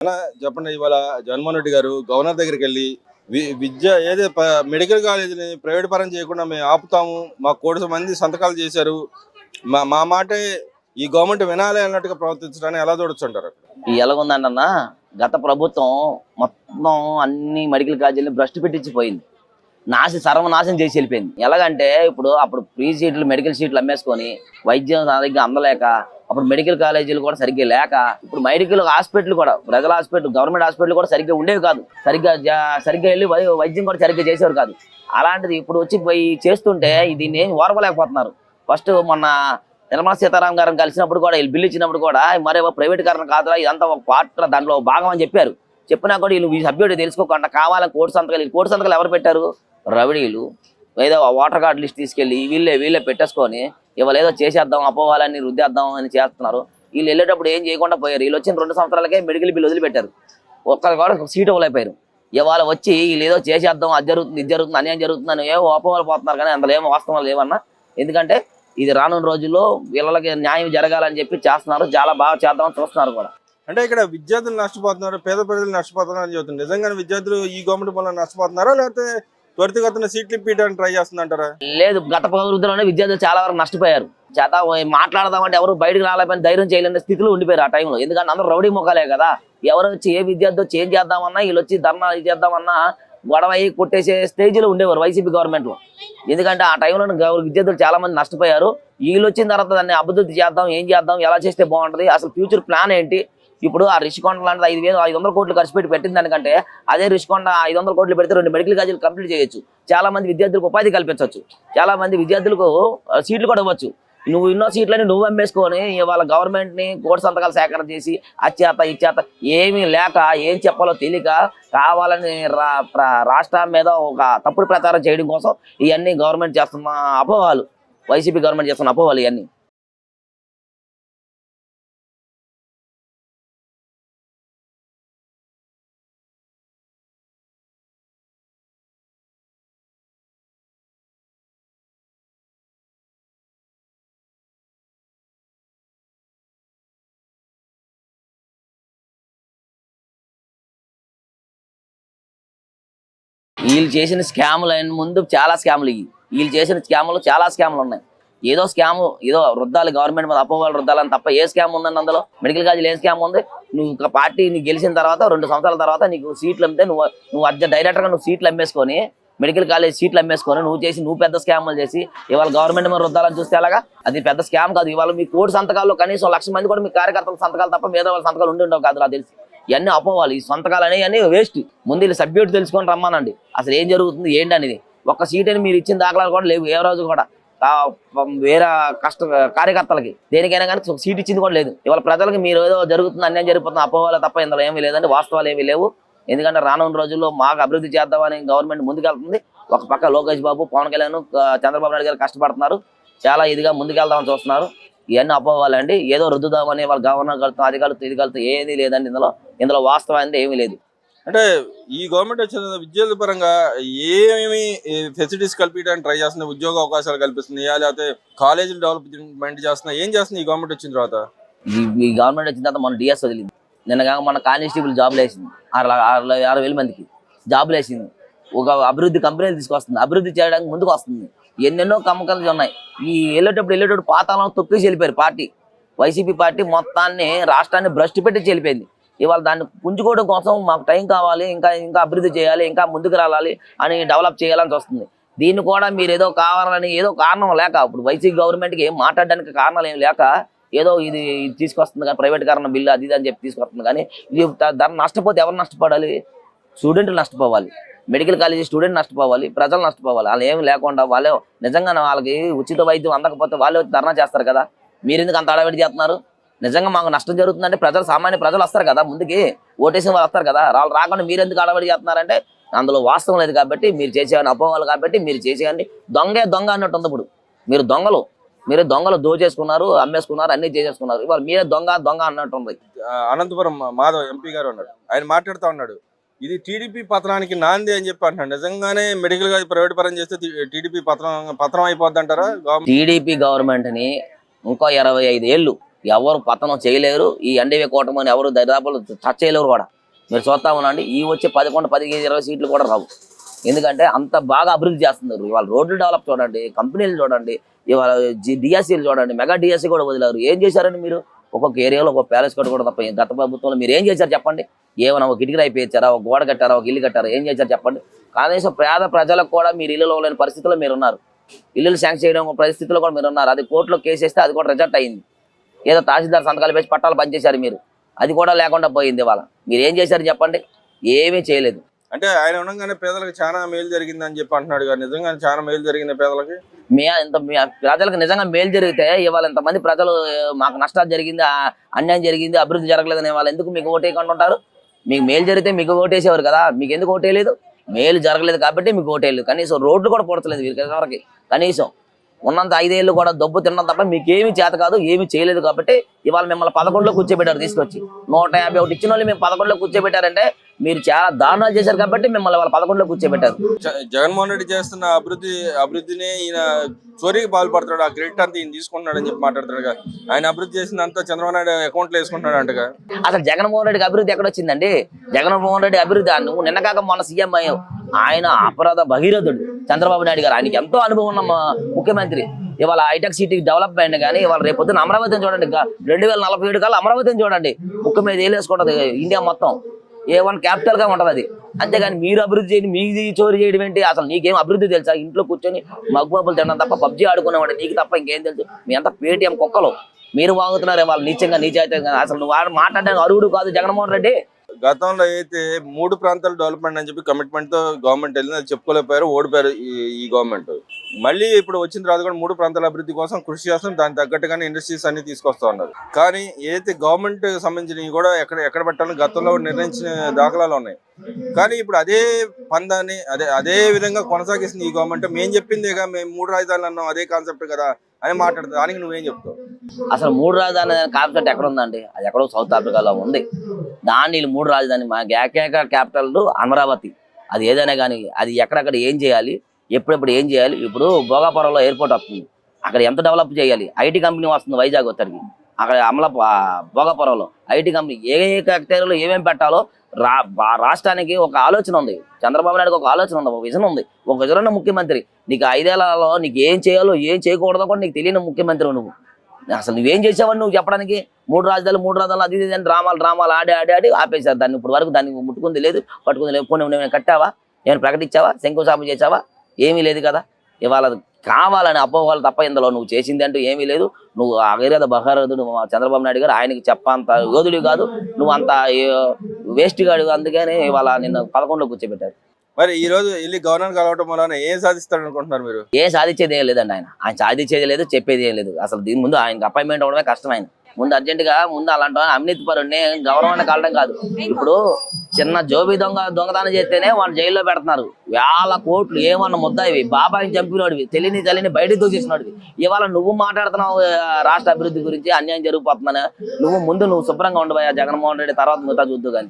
చెప్పండి ఇవాళ జగన్మోహన్ రెడ్డి గారు గవర్నర్ దగ్గరికి వెళ్ళి విద్య ఏదో మెడికల్ కాలేజీని ప్రైవేట్ పరం చేయకుండా మేము ఆపుతాము మా కోటి మంది సంతకాలు చేశారు మా మా మాటే ఈ గవర్నమెంట్ వినాలి అన్నట్టుగా ప్రవర్తించడానికి ఎలా చూడొచ్చుంటారు ఈ ఎలాగుందంటన్నా గత ప్రభుత్వం మొత్తం అన్ని మెడికల్ కాలేజీలను భ్రష్టు పెట్టించిపోయింది. నాశ సర్వనాశనం చేసి వెళ్ళిపోయింది. ఎలాగంటే ఇప్పుడు అప్పుడు ఫ్రీ సీట్లు మెడికల్ సీట్లు అమ్మేసుకొని వైద్యం సరిగ్గా అందలేక అప్పుడు మెడికల్ కాలేజీలు కూడా సరిగ్గా లేక ఇప్పుడు మెడికల్ హాస్పిటల్ కూడా ప్రజల హాస్పిటల్ గవర్నమెంట్ హాస్పిటల్ కూడా సరిగ్గా ఉండేవి కాదు. సరిగ్గా సరిగ్గా వెళ్ళి వైద్యం కూడా సరిగ్గా చేసేవారు కాదు. అలాంటిది ఇప్పుడు వచ్చి పోయి చేస్తుంటే దీన్ని ఓర్వలేకపోతున్నారు. ఫస్ట్ మొన్న నిర్మలా సీతారాం గారిని కలిసినప్పుడు కూడా వీళ్ళు బిల్లు ఇచ్చినప్పుడు కూడా మరే ప్రైవేట్ కారణం కాదురా ఇదంతా ఒక పార్ట్ దాంట్లో భాగం అని చెప్పారు. చెప్పినా కూడా వీళ్ళు ఈ సభ్యుడు తెలుసుకోకుండా కావాలని కోటి సంతకాలు ఈ కోటి సంతకాలు ఎవరు పెట్టారు? రవిడీలు. ఏదో ఓటర్ కార్డు లిస్ట్ తీసుకెళ్ళి వీళ్ళే వీళ్ళే పెట్టేసుకొని ఇవాళ ఏదో చేసేద్దాం అపోవాలని రుద్దేద్దాం అని చేస్తున్నారు. వీళ్ళు వెళ్ళేటప్పుడు ఏం చేయకుండా పోయారు. వీళ్ళు వచ్చిన రెండు సంవత్సరాలకే మెడికల్ బిల్ వదిలిపెట్టారు. ఒక్కరు కూడా సీట్ ఇవ్వలేకపోయారు. ఇవాళ వచ్చి వీళ్ళు ఏదో చేసేద్దాం అది జరుగుతుంది ఇది జరుగుతుంది అన్యాయం జరుగుతుంది అని ఏమో అపోవాలు పోతున్నారు కానీ అందులో ఏమో వాస్తవాలు లేవన్నా. ఎందుకంటే ఇది రానున్న రోజుల్లో వీళ్ళకి న్యాయం జరగాలని చెప్పి చేస్తున్నారు. చాలా బాగా చేద్దామని చూస్తున్నారు కూడా. అంటే ఇక్కడ విద్యార్థులు నష్టపోతున్నారు పేద ప్రజలు నష్టపోతున్నారు అని చెబుతుంది నిజంగానే విద్యార్థులు ఈ గవర్నమెంట్ వల్ల నష్టపోతున్నారా? లేకపోతే త్వరితగతిన సీట్లు ఇప్పించడానికి ట్రై చేస్తుందంటారా? లేదు గత ప్రభుత్వంలోనే విద్యార్థులు చాలా వరకు నష్టపోయారు. చేత మాట్లాడదామంటే ఎవరు బయటకు రాలేపని ధైర్యం చేయలేని స్థితిలో ఉండిపోయారు ఆ టైంలో. ఎందుకంటే అందరూ రౌడీ ముఖాలే కదా. ఎవరు వచ్చి ఏ విద్యార్థి వచ్చి ఏం చేద్దామన్నా వీళ్ళు వచ్చి ధర్నా ఇది చేద్దామన్నా గొడవ అయ్యి కొట్టేసే స్టేజ్లో ఉండేవారు వైసీపీ గవర్నమెంట్లో. ఎందుకంటే ఆ టైంలో విద్యార్థులు చాలా మంది నష్టపోయారు. వీళ్ళు వచ్చిన తర్వాత దాన్ని అభివృద్ధి చేద్దాం ఏం చేద్దాం ఎలా చేస్తే బాగుంటుంది అసలు ఫ్యూచర్ ప్లాన్ ఏంటి ఇప్పుడు ఆ రిషికొండ లాంటిది ఐదు వేలు ఐదు వందల కోట్లు ఖర్చు పెట్టి పెట్టిన దానికంటే అదే రిషికొండ ఐదు వందల కోట్లు పెడితే రెండు మెడికల్ కాలేజీలు కంప్లీట్ చేయొచ్చు. చాలా మంది విద్యార్థులకు ఉపాధి కల్పించవచ్చు చాలా మంది విద్యార్థులకు సీట్లు కూడా ఇవ్వచ్చు. నువ్వు ఎన్నో సీట్లని నువ్వు అమ్మేసుకొని ఇవాళ గవర్నమెంట్ని కోటి సంతకాలు సేకరణ చేసి అచ్చేత ఇచ్చేత ఏమీ లేక ఏం చెప్పాలో తెలియక కావాలని రా రాష్ట్రం మీద ఒక తప్పుడు ప్రచారం చేయడం కోసం ఇవన్నీ గవర్నమెంట్ చేస్తున్న అపోహాలు. వైసీపీ గవర్నమెంట్ చేస్తున్న అపోహాలు ఇవన్నీ వీళ్ళు చేసిన స్కాములు అయిన ముందు చాలా స్కాములు ఇవి. వీళ్ళు చేసిన స్కాములు చాలా స్కాములు ఉన్నాయి. ఏదో స్కామ్ ఏదో వృద్ధాలు గవర్నమెంట్ మీద అపోవాలు వృద్ధాలని తప్ప ఏ స్కామ్ ఉందండి అందులో? మెడికల్ కాలేజీలో ఏ స్కామ్ ఉంది? నువ్వు ఒక పార్టీ నీకు గెలిచిన తర్వాత రెండు సంవత్సరాల తర్వాత నీకు సీట్లు అమ్మితే నువ్వు నువ్వు అర్జ డైరెక్టర్గా నువ్వు సీట్లు అమ్మేసుకొని మెడికల్ కాలేజ్ సీట్లు అమ్మేసుకొని నువ్వు చేసి నువ్వు పెద్ద స్కామ్లు చేసి ఇవాళ గవర్నమెంట్ మీద వృద్ధాలని చూస్తే అలాగా అది పెద్ద స్కామ్ కాదు. ఇవాళ మీ కోటి సంతకాల్లో కనీసం లక్ష మంది కూడా మీ కార్యకర్తల సంతకాలు తప్ప మీద వాళ్ళ సంతకాలు ఉండి ఉండవు కాదు నాకు తెలిసి. ఇవన్నీ అపోవాలి. ఈ సొంతకాలు అనేవి వేస్ట్ ముందు వీళ్ళు సబ్జెక్ట్ తెలుసుకొని రమ్మానండి. అసలు ఏం జరుగుతుంది ఏంటి అనేది. ఒక్క సీట్ అని మీరు ఇచ్చిన దాఖలాలు కూడా లేవు ఏ రోజు కూడా. వేరే కష్ట కార్యకర్తలకి. దేనికైనా కానీ ఒక సీట్ ఇచ్చింది కూడా లేదు. ఇవాళ ప్రజలకు మీరు ఏదో జరుగుతుంది అన్యాయం జరిగిపోతుంది అపోవాలి తప్ప ఇందులో ఏమీ లేదండి వాస్తవాలు ఏమీ లేవు. ఎందుకంటే రానున్న రోజుల్లో మాకు అభివృద్ధి చేద్దామని గవర్నమెంట్ ముందుకెళ్తుంది. ఒక పక్క లోకేష్ బాబు పవన్ కళ్యాణ్ చంద్రబాబు నాయుడు గారు కష్టపడుతున్నారు. చాలా ఇదిగా ముందుకెళ్దామని చూస్తున్నారు. ఇవన్నీ అపోవాలండి. ఏదో రుద్దుదామని వాళ్ళ గవర్నర్ కలుగుతాం అది కలుగుతాం ఇది కలుగుతాం ఏది లేదండి ఇందులో. ఇందులో వాస్తవం ఏమీ లేదు. అంటే ఈ గవర్నమెంట్ వచ్చిన విద్యార్థుల పరంగా ఏమేమి ఫెసిలిటీస్ కల్పించడానికి ట్రై చేస్తుంది ఉద్యోగ అవకాశాలు కల్పిస్తుంది లేకపోతే కాలేజీలు డెవలప్మెంట్ చేస్తున్నా ఏం చేస్తుంది ఈ గవర్నమెంట్ వచ్చిన తర్వాత? ఈ గవర్నమెంట్ వచ్చిన తర్వాత మన డిఎస్ వదిలింది. నిన్న కాక మన కానిస్టేబుల్ జాబ్లు వేసింది లా- ఆరు వేల మందికి. జాబ్లు వేసింది ఒక అభివృద్ధి కంపెనీలు తీసుకొస్తుంది. అభివృద్ధి చేయడానికి ముందుకు వస్తుంది. ఎన్నెన్నో కమ్మకాలు ఉన్నాయి ఈ వెళ్ళేటప్పుడు వెళ్ళేటప్పుడు పాతాలను తొక్కేసి వెళ్ళిపోయారు పార్టీ. వైసీపీ పార్టీ మొత్తాన్ని రాష్ట్రాన్ని భ్రష్టు పెట్టి చెల్లిపోయింది ఇవాళ దాన్ని పుంజుకోవడం కోసం మాకు టైం కావాలి ఇంకా ఇంకా అభివృద్ధి చేయాలి ఇంకా ముందుకు రావాలి అని డెవలప్ చేయాలని వస్తుంది దీన్ని కూడా మీరు ఏదో కావాలని ఏదో కారణం లేక ఇప్పుడు వైసీపీ గవర్నమెంట్కి ఏం మాట్లాడడానికి కారణాలు ఏం లేక ఏదో ఇది తీసుకొస్తుంది కానీ ప్రైవేట్ కారణ బిల్లు అది ఇది అని చెప్పి తీసుకొస్తుంది కానీ ఇది దాన్ని నష్టపోతే ఎవరు నష్టపడాలి? స్టూడెంట్లు నష్టపోవాలి. మెడికల్ కాలేజీ స్టూడెంట్ నష్టపోవాలి. ప్రజలు నష్టపోవాలి. వాళ్ళు ఏమి లేకుండా వాళ్ళే నిజంగా వాళ్ళకి ఉచిత వైద్యం అందకపోతే వాళ్ళే వచ్చి ధర్నా చేస్తారు కదా. మీరు ఎందుకు అంత అడవిడి చేస్తున్నారు? నిజంగా మాకు నష్టం జరుగుతుందంటే ప్రజలు సామాన్య ప్రజలు వస్తారు కదా ముందుకి. ఓటేసిన వాళ్ళు వస్తారు కదా. వాళ్ళు రాకుండా మీరు ఎందుకు అడవిడి చేస్తున్నారంటే అందులో వాస్తవం లేదు కాబట్టి మీరు చేసేవని అపోవాలి కాబట్టి మీరు చేసేయండి దొంగే దొంగ అన్నట్టు ఉంది ఇప్పుడు. మీరు దొంగలు. మీరు దొంగలు దోచేసుకున్నారు అమ్మేసుకున్నారు అన్ని చేసేసుకున్నారు. ఇవాళ మీరే దొంగ దొంగ అన్నట్టు ఉంది. అనంతపురం మాధవ్ ఎంపీ గారు ఉన్నాడు ఆయన మాట్లాడుతూ ఉన్నాడు. ఇది టీడీపీ పత్రానికి నాంది అని చెప్పి అంటున్నాడు నిజంగానే మెడికల్గా ప్రైవేట్ పరం చేస్తే టీడీపీ పత్రం పతనం అయిపోద్ది అంటారా గవర్నమెంట్ని ఇంకో ఇరవై ఐదు ఏళ్ళు ఎవరు పతనం చేయలేరు. ఈ ఎన్డీఏ కూటమిని ఎవరు దరిదాపులు టచ్ చేయలేరు కూడా. మీరు చూస్తా ఉండండి ఈ వచ్చే పదకొండు పదిహేను ఇరవై సీట్లు కూడా రావు. ఎందుకంటే అంత బాగా అభివృద్ధి చేస్తున్నారు. ఇవాళ రోడ్లు డెవలప్ చూడండి కంపెనీలు చూడండి ఇవాళ డిఎస్సీలు చూడండి మెగా డిఎస్సీ కూడా వదిలేరు. ఏం చేశారండి మీరు? ఒక్కొక్క ఏరియాలో ఒక ప్యాలెస్ కట్టుకోవడం తప్ప గత ప్రభుత్వంలో మీరు ఏం చేశారు చెప్పండి? ఏమైనా ఒక కిటికీ అయిపోయించారా ఒక గోడ కట్టారా? ఒక ఇల్లు కట్టారా? ఏం చేశారు చెప్పండి? కనీసం పేద ప్రజలకు కూడా మీరు ఇల్లులో లేని పరిస్థితుల్లో మీరు ఉన్నారు. ఇల్లులు శాంక్షన్ చేయడం పరిస్థితిలో కూడా మీరు ఉన్నారు. అది కోర్టులో కేసు వేస్తే అది కూడా రిజెక్ట్ అయింది. ఏదో తహసీల్దార్ సంతకాలు వేసి పట్టాలు పనిచేశారు మీరు. అది కూడా లేకుండా పోయింది వాళ్ళ మీరు ఏం చేశారు చెప్పండి? ఏమీ చేయలేదు. అంటే ఆయన ఉండగానే పేదలకు చాలా మేలు జరిగింది అని చెప్పి అంటున్నాడు కదా. నిజంగా చాలా మేలు జరిగింది పేదలకి? మే ఇంత ప్రజలకు నిజంగా మేలు జరిగితే ఇవాళ ఇంతమంది ప్రజలు మాకు నష్టాలు జరిగింది ఆ, అన్యాయం జరిగింది అభివృద్ధి జరగలేదని వాళ్ళు ఎందుకు మీకు ఓటేయకుండా ఉంటారు? మీకు మేలు జరిగితే మీకు ఓటేసేవారు కదా మీకు ఎందుకు ఓటేయలేదు మేలు జరగలేదు కాబట్టి మీకు ఓటేయలేదు కనీసం రోడ్లు కూడా పొడతలేదు వీరికి వరకు కనీసం. ఉన్నంత ఐదేళ్ళు కూడా దొబ్బు తిన్నాం తప్ప మీకు ఏమీ చేత కాదు ఏమీ చేయలేదు కాబట్టి ఇవాళ మిమ్మల్ని పదకొండులో కూర్చోబెట్టారు తీసుకొచ్చి. నూట యాభై ఒకటి ఇచ్చిన వాళ్ళు మేము పదకొండులో కూర్చోబెట్టారంటే మీరు చాలా దారుణాలు చేశారు కాబట్టి మిమ్మల్ని వాళ్ళ పదకొండులో కూర్చోబెట్టారు. జగన్మోహన్ రెడ్డి చేస్తున్న అభివృద్ధి అభివృద్ధిని ఈయన చోరీకి పాల్పడుతున్నాడు ఆ క్రెడిట్ అంతా ఈయన తీసుకుంటున్నాడు అని చెప్పి మాట్లాడుతున్నాడు కదా. ఆయన అభివృద్ధి చేసినంత చంద్రబాబు నాయుడు అకౌంట్లో వేసుకుంటున్నాడు అంటగా అసలు జగన్మోహన్ రెడ్డికి అభివృద్ధి ఎక్కడ వచ్చిందండి? జగన్మోహన్ రెడ్డి అభివృద్ధి నువ్వు నిన్న కాక మొన్న సీఎం అయ్యావు. ఆయన అపరాధ భగీరథుడు చంద్రబాబు నాయుడు గారు ఆయనకి ఎంతో అనుభవం ఉన్న ముఖ్యమంత్రి. ఇవాళ హైటెక్ సిటీ డెవలప్మెంట్ కానీ ఇవాళ రేపు పొద్దున్న అమరావతిని చూడండి. రెండు వేల నలభై ఏడు కల్లా అమరావతిని చూడండి. ముఖ్య మీద వేలేసుకుంటుంది ఇండియా మొత్తం. ఏ వన్ క్యాపిటల్గా గా అది. అంతేగాని మీరు అభివృద్ధి చేయండి మీది చోరీ చేయడం ఏంటి? అసలు నీకేం అభివృద్ధి తెలుసా? ఇంట్లో కూర్చొని మగ్గుబాబులు తినడం తప్ప పబ్జీ ఆడుకునేవాడు నీకు తప్ప ఇంకేం తెలుసు? మీ అంతా పేటిఎం కుక్కలు. మీరు వాగుతున్నారే వాళ్ళు నీచంగా నీచైతే అసలు నువ్వు మాట్లాడడానికి అరువుడు కాదు జగన్మోహన్ రెడ్డి. గతంలో అయితే మూడు ప్రాంతాల డెవలప్మెంట్ అని చెప్పి కమిట్మెంట్తో గవర్నమెంట్ వెళ్ళింది. అది చెప్పుకోలేకపోయారు ఓడిపోయారు ఈ ఈ గవర్నమెంట్ మళ్ళీ ఇప్పుడు వచ్చిన తర్వాత కూడా మూడు ప్రాంతాల అభివృద్ధి కోసం కృషి చేస్తాం దానికి తగ్గట్టుగానే ఇండస్ట్రీస్ అన్ని తీసుకొస్తా ఉన్నారు. కానీ ఏదైతే గవర్నమెంట్ సంబంధించినవి కూడా ఎక్కడ ఎక్కడ పెట్టాలని గతంలో నిర్ణయించిన దాఖలాలు ఉన్నాయి. కానీ ఇప్పుడు అదే పందాన్ని అదే అదే విధంగా కొనసాగిస్తుంది ఈ గవర్నమెంట్ మేము చెప్పిందేగా మేము మూడు రాజధానులు అన్నాం అదే కాన్సెప్ట్ కదా అని మాట్లాడుతుంది. దానికి నువ్వేం చెప్తావు? అసలు మూడు రాజధాని కాన్సెప్ట్ ఎక్కడ ఉందండి అది ఎక్కడో సౌత్ ఆఫ్రికాలో ఉంది. దాన్ని మూడు రాజధాని మా ఏకైక క్యాపిటల్ అమరావతి. అది ఏదైనా కానీ అది ఎక్కడెక్కడ ఏం చేయాలి ఎప్పుడెప్పుడు ఏం చేయాలి ఇప్పుడు భోగాపురంలో ఎయిర్పోర్ట్ వస్తుంది. అక్కడ ఎంత డెవలప్ చేయాలి? ఐటీ కంపెనీ వస్తుంది వైజాగ్ ఒత్తడికి అక్కడ అమల భోగపురంలో. ఐటీ కంపెనీ ఏ ఏ క్యాటరీలో ఏమేమి పెట్టాలో రా రాష్ట్రానికి ఒక ఆలోచన ఉంది. చంద్రబాబు నాయుడుకి ఒక ఆలోచన ఉంది ఒక విజన్ ఉంది. ఒక విజన్ ముఖ్యమంత్రి. నీకు ఐదేళ్ళలో నీకు ఏం చేయాలో ఏం చేయకూడదో కూడా నీకు తెలియని ముఖ్యమంత్రి నువ్వు. అసలు నువ్వేం చేసావని నువ్వు చెప్పడానికి మూడు రాజధానులు మూడు రాజధానులు అది ఇది అని డ్రామాలు డ్రామాలు ఆడి ఆడి ఆడి ఆపేశారు. దాన్ని ఇప్పుడు వరకు దాన్ని ముట్టుకుంది లేదు పట్టుకుంది లేదు. పోనీ కట్టావా? ఏమైనా ప్రకటించావా? శంకుస్థాపన చేసావా ఏమీ లేదు కదా. ఇవాళ కావాలని అపోహలు తప్ప ఇందులో నువ్వు చేసింది అంటూ ఏమీ లేదు. నువ్వు అగేరేద బహారదుడు మా చంద్రబాబు నాయుడు గారు ఆయనకి చెప్పంత యోధుడు కాదు. నువ్వు అంత వేస్ట్ గాడు అందుకని ఇవాళ నిన్ను పదకొండులో కూర్చోబెట్టారు. మరి ఈ రోజు వెళ్ళి గవర్నర్ కలవటం వలన ఏం సాధిస్తాడు అనుకుంటున్నారు మీరు? ఏం సాధించేది ఏం లేదండి ఆయన. ఆయన సాధించేది లేదు చెప్పేది ఏం లేదు. అసలు దీని ముందు ఆయనకి అపాయింట్మెంట్ అవ్వడమే కష్టం ఆయన ముందు అర్జెంట్గా ముందు అలాంటి అవినీతి పరుడిని గౌరవాన్ని కావడం కాదు. ఇప్పుడు చిన్న జోబి దొంగ దొంగతనం చేస్తేనే వాళ్ళు జైల్లో పెడుతున్నారు. వేల కోట్లు ఏమన్నా ఇవి? బాబాయిని చంపినోడివి తెలియని తెలియని బయటకు దూచేసినోడివి ఇవాళ నువ్వు మాట్లాడుతున్నావు రాష్ట్ర అభివృద్ధి గురించి అన్యాయం జరిగిపోతుందని. నువ్వు ముందు నువ్వు శుభ్రంగా ఉండబోయా జగన్మోహన్ రెడ్డి తర్వాత మిగతా చూద్దు కానీ.